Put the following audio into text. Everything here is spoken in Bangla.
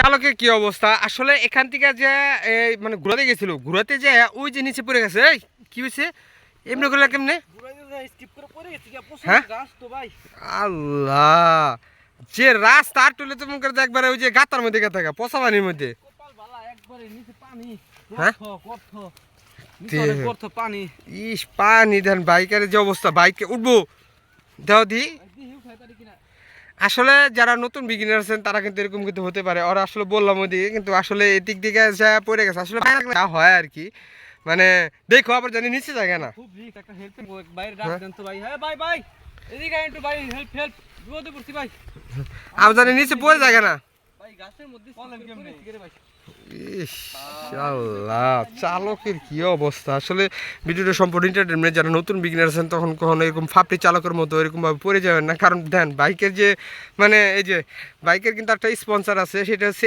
চালকের কি অবস্থা? আসলে এখান থেকে যে এই মানে ঘুরাতে গেছিল ঘুরাতে যে ওই যে নিচে পড়ে গেছে এই কি হয়েছে? এমনি করলে কেমনে? হ্যাঁ? আল্লাহ যে রাস্তা আর টুলে তুমি করে একবারে ওই যে গাতার মধ্যে গেছে থাকা পচা পানির মধ্যে। হ্যাঁ? পানি। ইস পানি দেন বাইকের যে অবস্থা বাইকে উঠবো। দেও দি। আসলে যারা নতুন বিগিনার আছেন তারা কিন্তু এরকম কিন্তু হতে পারে। ওরা আসলে বললাম ওদিকে কিন্তু আসলে এদিক দিকে যা পড়ে গেছে আসলে যা হয় আর কি। মানে দেখো আবার জানি নিচে যায় না। খুব রিস্ক একটা হেল্প বাইরে হ্যাঁ? রাখ দেন তো ভাই। হ্যাঁ ভাই ভাই এদিকে আয় একটু ভাই হেল্প হেল্প পড়ছি ভাই। আবার জানি নিচে পড়ে যায় না। আল্লাহ চালকের কি অবস্থা? আসলে ভিডিওটা সম্পূর্ণ এন্টারটেনমেন্ট যারা নতুন বিগিনার আছেন তখন কখনো এরকম ফাপড়ি চালকের মতো এরকম ভাবে পড়ে যাবেন না। কারণ দেন বাইকের যে মানে এই যে বাইকের কিন্তু একটা স্পন্সার আছে সেটা হচ্ছে